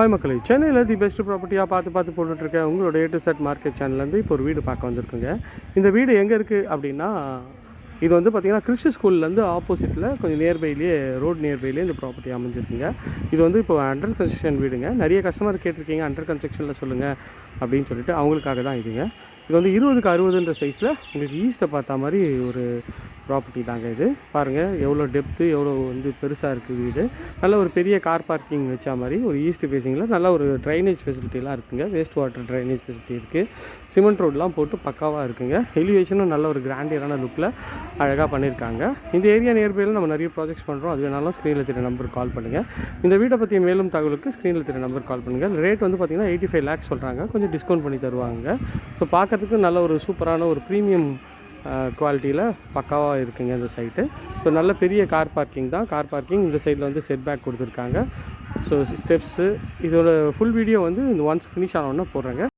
Hi மக்களை. சென்னையில் the best ப்ராப்பர்ட்டியாக பார்த்து பார்த்து போட்டுட்ருக்கேன் உங்களோட ஏ டு செட் மார்க்கெட் சேனல்லேருந்து இப்போ ஒரு வீடு பார்க்க வந்திருக்குங்க. இந்த வீடு எங்கே இருக்குது அப்படின்னா இது வந்து பார்த்திங்கன்னா கிறிஸ்டி ஸ்கூல்லேருந்து ஆப்போசிட்டில் கொஞ்சம் நியர்பைலேயே ரோடு நியர்பைலேயே இந்த ப்ராப்பர்ட்டி அமைஞ்சிருக்குங்க. இது வந்து இப்போ அண்டர் கன்ஸ்ட்ரக்ஷன் வீடுங்க. நிறைய கஸ்டமர் கேட்டிருக்கீங்க அண்டர் கன்ஸ்ட்ரக்ஷனில் சொல்லுங்கள் அப்படின்னு சொல்லிட்டு அவங்களுக்காக தான் இதுங்க. இது வந்து இருபதுக்கு அறுபதுன்ற சைஸில் உங்களுக்கு ஈஸ்ட்டை பார்த்தா மாதிரி ஒரு ப்ராப்பர்ட்டி தாங்க இது. பாருங்கள் எவ்வளோ டெப்த்து எவ்வளோ வந்து பெருசாக இருக்குது வீடு நல்ல ஒரு பெரிய கார் பார்க்கிங் வச்ச மாதிரி ஒரு ஈஸ்ட் ஃபேஸிங்கில் நல்ல ஒரு ட்ரைனேஜ் ஃபெசிலிட்டிலாம் இருக்குங்க. வேஸ்ட் வாட்டர் ட்ரைனேஜ் ஃபெசிலிட்டி இருக்குது சிமெண்ட் ரோட்லாம் போட்டு பக்காவாக இருக்குங்க. எலிவேஷனும் நல்ல ஒரு கிராண்டியரான லுக்கில் அழகாக பண்ணியிருக்காங்க இந்த ஏரியா நியர்பையில் நம்ம நிறைய ப்ராஜெக்ட்ஸ் பண்ணுறோம் அது வேணாலும் ஸ்க்ரீனில் திரு நம்பருக்கு கால் பண்ணுங்கள் இந்த வீட்டை பற்றிய மேலும் தகவலுக்கு ஸ்க்ரீனில் திரு நம்பர் கால் பண்ணுங்கள் ரேட் வந்து பார்த்திங்கன்னா எயிட்டி ஃபைவ் லேக்ஸ் சொல்கிறாங்க கொஞ்சம் டிஸ்கவுண்ட் பண்ணி தருவாங்க. ஸோ பார்க்குறதுக்கு நல்ல ஒரு சூப்பரான ஒரு ப்ரீமியம் குவாலிட்டியில் பக்காவாக இருக்குங்க இந்த சைட்டு ஸோ நல்ல பெரிய கார் பார்க்கிங் தான். கார் பார்க்கிங் இந்த சைடில் வந்து செட் பேக் கொடுத்துருக்காங்க. ஸோ ஸ்டெப்ஸு இதோட ஃபுல் வீடியோ வந்து இந்த ஒன்ஸ் ஃபினிஷ் ஆனோடனே போடுறேங்க.